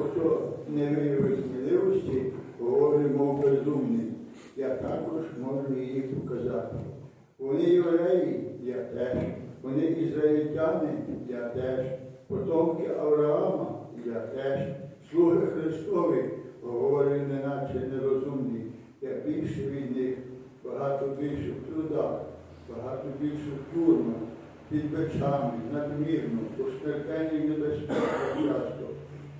хто не виявив сміливості, говорить, мов безумний. Я також можу її показати. Вони євреї, я теж. Вони ізраїльтяни, я теж. Потомки Авраама, я теж. Слуги Христові, говорив, неначе нерозумні. Я більше від них, багато більше в трудах, багато більше в тюрмах, під печами, надмірно, у смертельній небезпеці часто.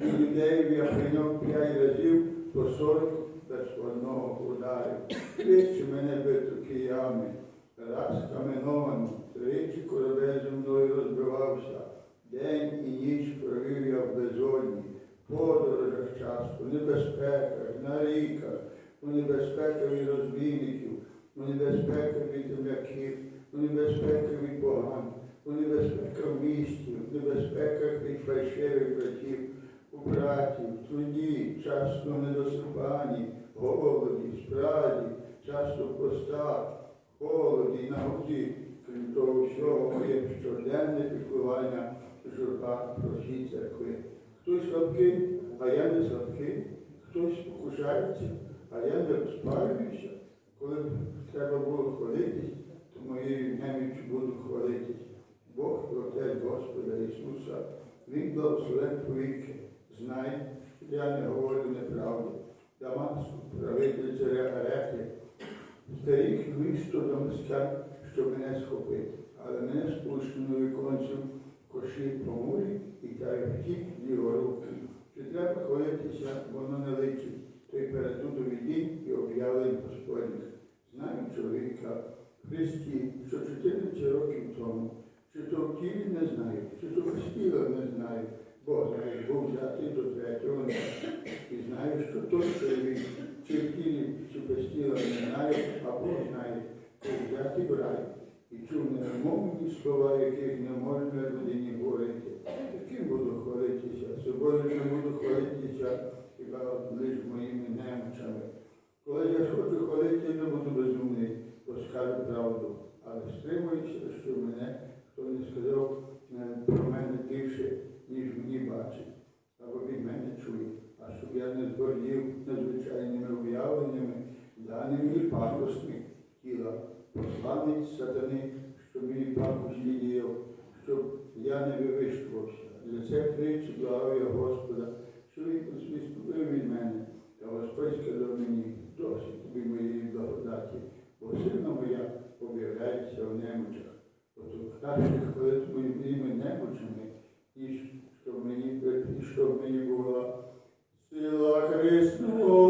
І я прийняв п'ять разів по сорок без одного удару. Тричі мене бито киями, раз каменовано, тричі корабель зі мною розбивався. День і ніч провів я в безодні, подорожах часто, в небезпеках, на ріках, у небезпеках від розбійників, у небезпеках від земляків, у небезпеках від поган, у небезпеках місті, в небезпеках від фальшивих братів, у братів, труді, часто недосипанні, голоді, спраді, часто в постах, холоді, нагоді. Крім того всього, моє щоденне піклування журба про всі церкви. Хтось слабкий, а я не слабкий, хтось покушається, а я не розпалююся. Коли треба було хвалитись, то моєю неміччю буду хвалитись. Бог Отець Господа Ісуса, Він благословен повіки. Знай, я не говорю неправду. Дамаску, правитель царя Арехи, старих місто до Дамаска, щоб мене схопити, але мене спущено віконцем коші помулі і та й втік його руки. Чи треба хвалитися, воно не личить, то й перетуду відінь і об'явлень Господніх. Знаю чоловіка в Христі, що 14 років тому, чи то в тілі не знаю, чи то в не знаю, Знає, був взятий до третього. І знаю, що той чоловік, чи в тілі, чи без тіла не знаю, а Бог знає, був взятий в рай. І чув немовні слова, яких не можна людині говорити. Яким буду хвалитися? Собою не буду хвалитися хіба лише моїми немочами. Коли я хочу хвалитися, не буду безумний, то скажу правду. Але стримуюся, що мене хто не сказав е, про мене більше, ніж мені бачить, або від мене чує. А щоб я не згордів надзвичайними уявленнями, даними пакосних тіла, посланець сатани, що мені пакості діяв, щоб я не вивищувався. За це тричі благав я Господа, що він відступив від мене. Та Господь сказав мені, досить тобі моєї благодаті, бо сильна моя об'являється в немочах. От краще хвилин моїми немочами, ніж щоб мені, і щоб мені була сила Христова.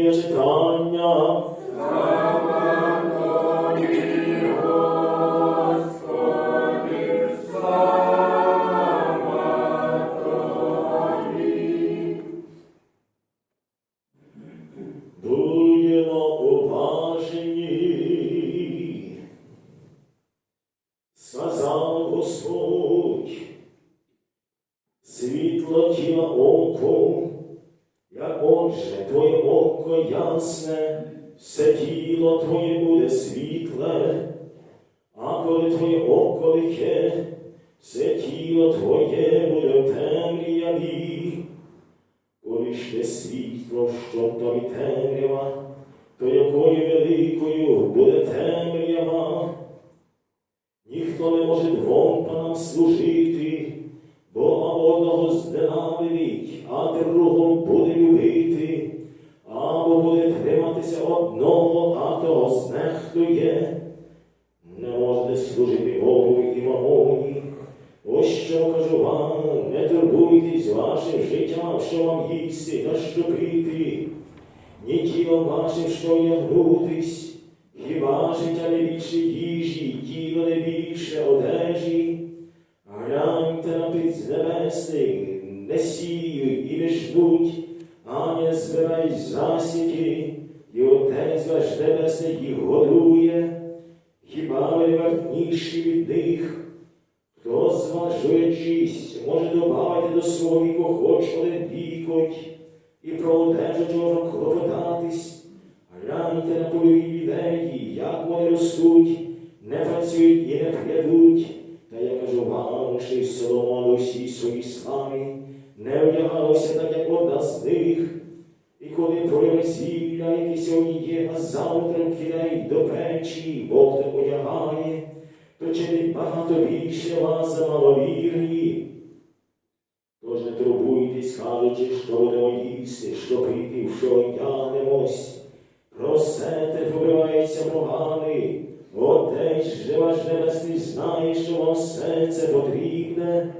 Євангелія читання. Світло, що в тобі темрява, то якою великою буде темрява. Ніхто не може двом панам служити, бо або одного зненавидить, а другого буде любити, або буде триматися одного, а того знехтує. Не можете служити Богу. Ось що кажу вам, не турбуйтесь вашим життям, що вам їсти та що пити, ні тілом вашим, що ягнутись, хіба життя не більше їжі, тіло не більше одежі. Гляньте на птиць небесних, не сіють і не ждуть, а не збирають засіки, і Отець ваш небесний їх годує. Хіба ви вартніші від них? Хто зважуючись, може добавити до свого віку хоч один вікоть, і про одежу чого клопотатись. Гляньте на польові відеї, як вони ростуть, не працюють і не прядуть. Та я кажу вам, що й Соломон у всій своїй славі не одягалося так, як одна з них. І коли про весілля, яке сьогодні є, а завтра кидають до печі, Бог так одягає, то чи не багато більше вас за маловірні? Тож не турбуйтесь, кажучи, що будемо їсти, що пити, що одягнемось. Про все те побивається поганий, Отець же ваш небесний знає, що вам все це потрібне.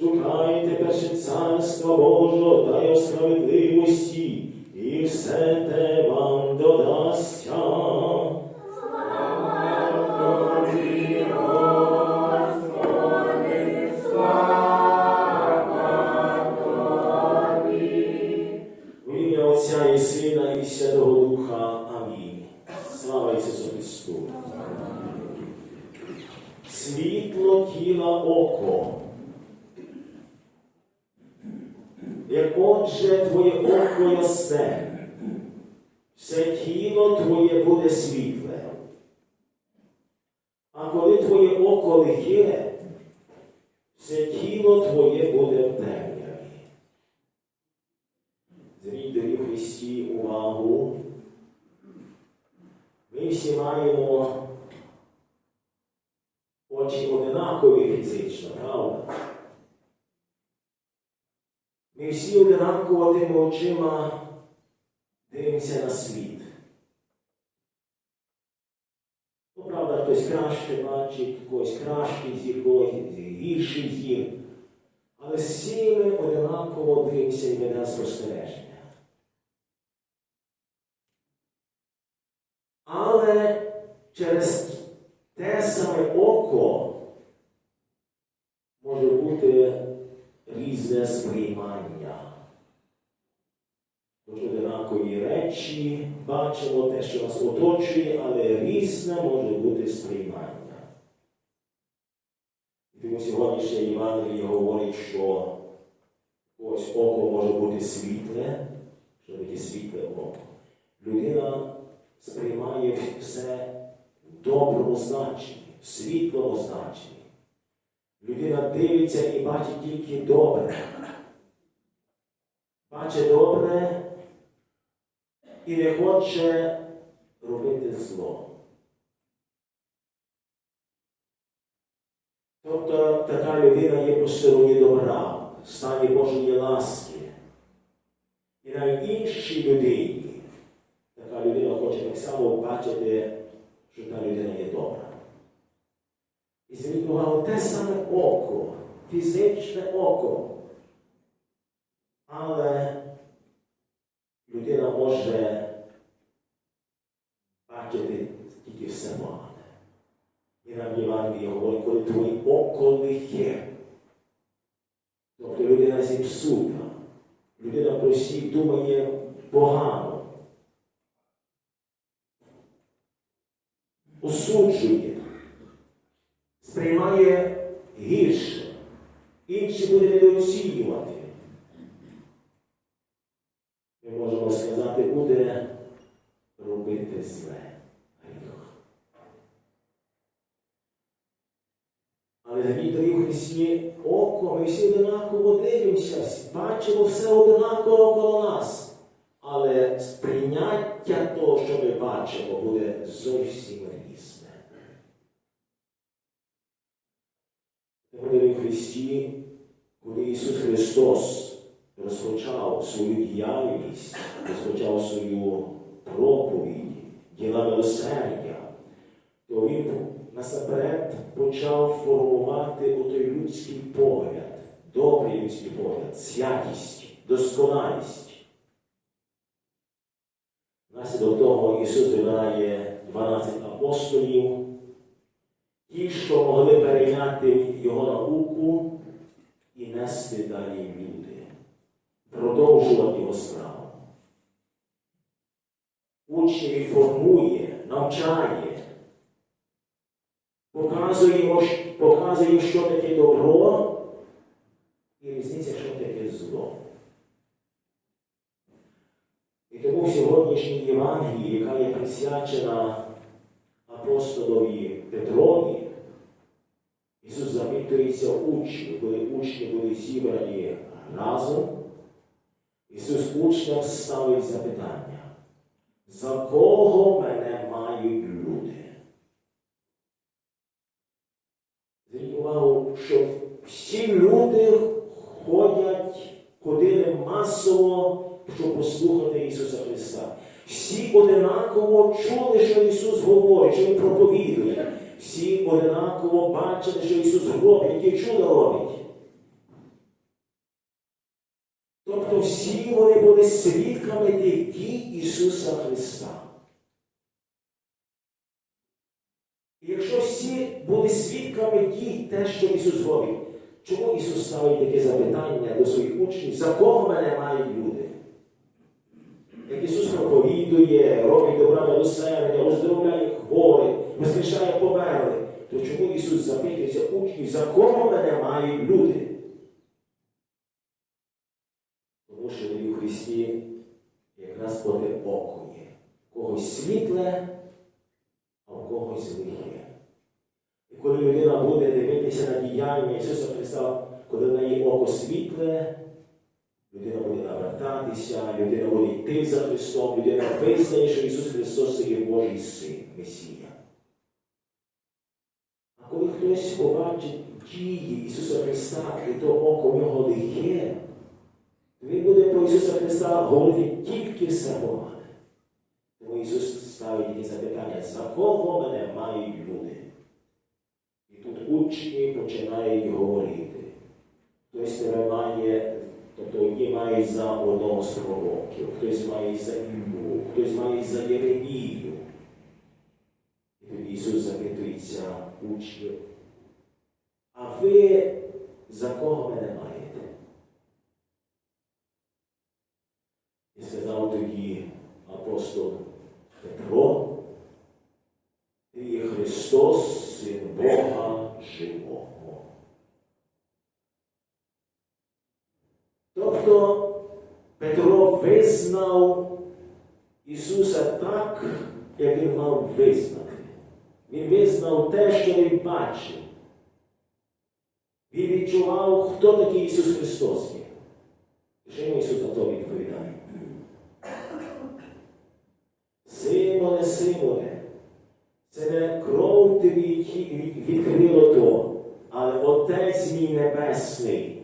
Шукайте перше царства Божого та його справедливості, і все те вам додасться. Тіла око. Як отже твоє око ясне, все тіло твоє буде світле. А коли твоє око лихе, все тіло твоє буде в темряві. Зверніть дорогі в Христі увагу. Ми всі маємо очі одинакові фізично, правда? Ми всі одинаково тими очима дивимося на світ. Ну, правда, хтось краще бачить, когось кращий зір, когось гірший зір. Але всі ми одинаково дивимося і веде спостереження. Але через те саме око може бути різне сприймання. Тож одинакові речі бачимо те, що нас оточує, але різне може бути сприймання. Тому сьогоднішнє Євангеліє говорить, що ось око може бути світле, що таке світле око. Людина сприймає все в доброму значенні, в світлому значенні. Людина дивиться і бачить тільки добре. Бачить добре і не хоче робити зло. Тобто така людина є по стороні добра, в стані Божої ласки. І навіть іншій людині така людина хоче так само бачити, що та людина є добра. І зверніть увагу, те саме око, фізичне око. Але людина може бачити тільки все погане. І нам Євангеліє говорить, коли твоє око лихе. Тобто людина зіпсута, людина про всіх думає погано. Осуджує, сприймає гірше, інші буде недооцінювати. Ми можемо сказати. буде робити зле. Гріх. Але дорогі Христі, око, ми всі одинаково дивимося, бачимо все одинаково коло нас. Але сприйняття того, що ми бачимо, буде зовсім різне. Дорогі в Христі, коли Ісус Христос розпочав свою діяльність, розпочав свою проповідь, діла милосердя, то Він насамперед почав формувати отой людський погляд, добрий людський погляд, святість, досконалість. Внаслідок того Ісус вибирає 12 апостолів, ті, що могли перейняти Його науку і нести далі люди, продовжувати Його справу. Учнів формує, навчає, показує, показує, що таке добро і різниця, що таке зло. І тому в сьогоднішній Євангелії, яка є присвячена апостолові Петрові, Ісус запитується учнів, коли учні були зібрані разом. Ісус учням ставить запитання, за кого мене мають люди? Зверніть увагу, що всі люди ходять, ходили масово, щоб послухати Ісуса Христа. Всі одинаково чули, що Ісус говорить, що Він проповідує. Всі одинаково бачили, що Ісус робить, які чудо робить. Тобто всі вони були свідками тих дій Ісуса Христа. І якщо всі були свідками дій, те, що Ісус робить, чому Ісус ставить таке запитання до своїх учнів, за кого мене мають люди? Як Ісус проповідує, робить добра милосердя, оздоровляє хворих, воскрешає померлих, то чому Ісус запитується учнів, за кого мене мають люди? Тому що в Христі якраз поте око є. В когось світле, а в когось лихе. І коли людина буде дивитися на діяння Ісуса Христа, коли на її око світле, людина буде навертатися, людина буде йти за Христом, людина визнає, що Ісус Христос є Божий Син, Месія. А коли хтось побачить дії Ісуса Христа, і то око в нього то він буде про Ісуса Христа говорити тільки все погане. Тому Ісус ставить такі запитання, за кого мене мають люди? І тут учні починають говорити. Хтось тебе має, тобто одні мають за одного з пророків, хтось має за Іллю, хтось має за Єремію. І тоді Ісус запитується учнів, а ви за кого мене маєте? І сказав тоді апостол Петро, ти є Христос, Син Бога живого. Тобто Петро визнав Ісуса так, як він мав визнати. Він визнав те, що він бачив. Він відчував, хто такий Ісус Христос є. Що йому Ісус на то відповідає? Симоне, Симоне, це не кров тобі від- відкрило то, але Отець мій Небесний.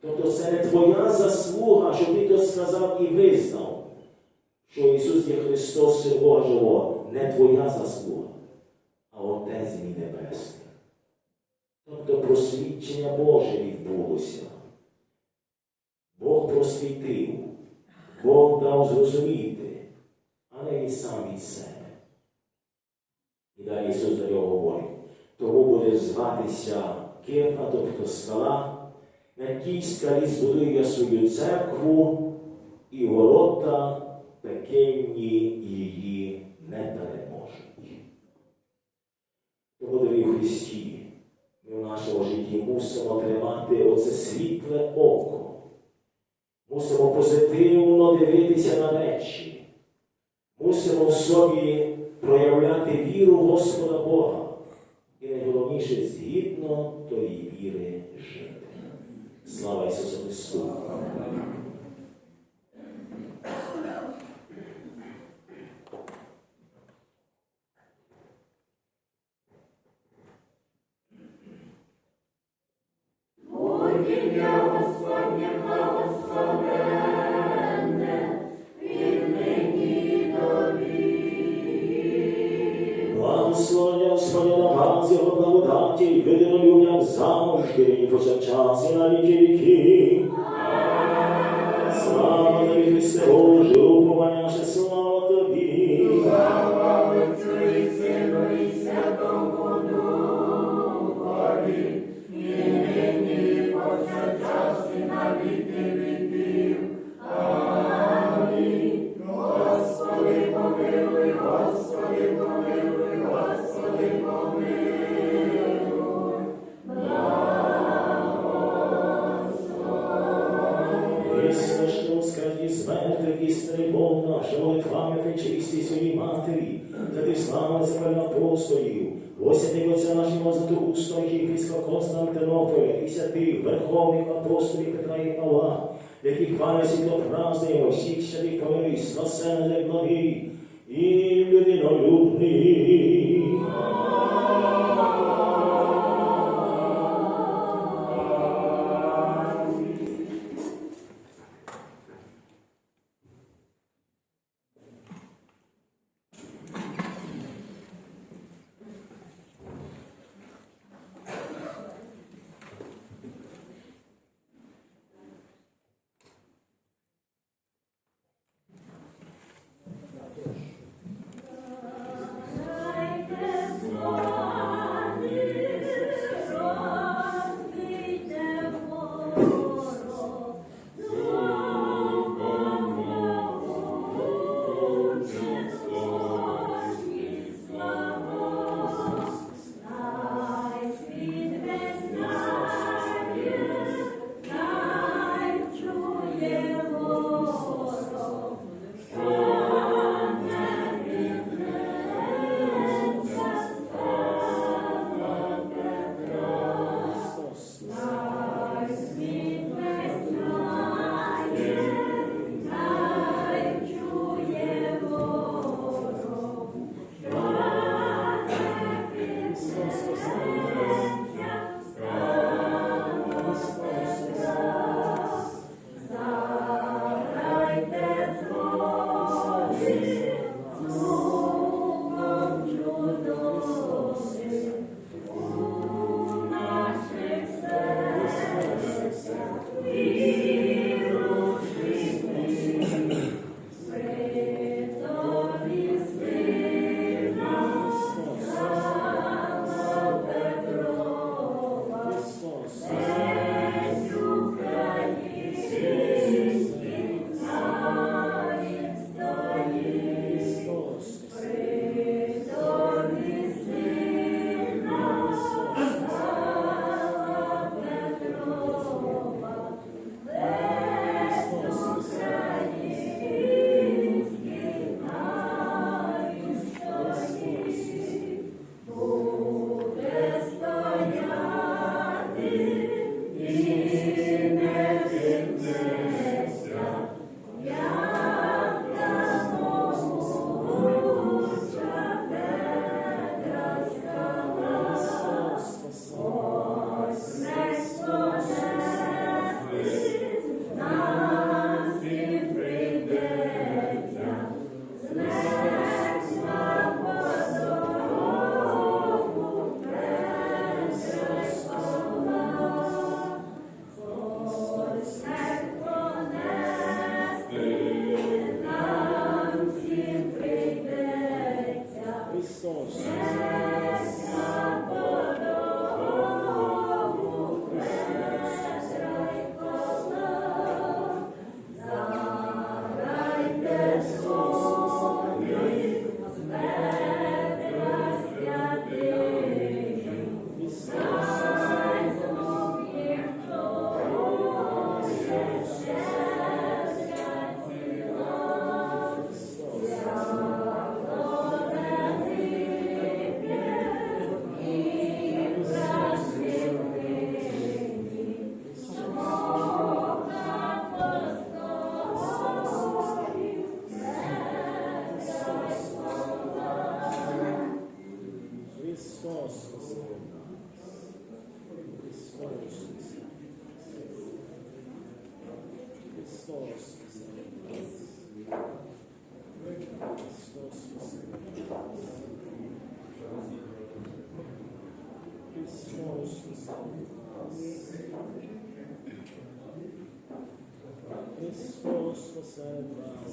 Тобто це не твоя заслуга, що ти то сказав і визнав, що Ісус є Христос Син Божого, не твоя заслуга, а Отець мій Небесний. Тобто просвідчення Боже відбулося. Бог просвітив, Бог дав зрозуміти, але і сам від себе. І далі Ісус до нього говорить, тому буде зватися Кефа, тобто скала, на тій скалі збудую я свою церкву, і ворота пекельні її не переможуть. Тому, дорогі Христі, ми в нашому житті мусимо тримати оце світле око. Мусимо позитивно дивитися на речі. Мусимо в собі проявляти віру Господа Бога. І найголовніше згідно тої віри жити. Слава Ісусу Христу! Завжди і повсякчас і апостолів, освяти Отця нашого Златоустого єпископа Константинополя, і святих верховних апостолів Петра і Павла, яких хваля світло празднуємо, всіх святих помилуй, спасених благі і людинолюбних. Please. Христос посеред нас.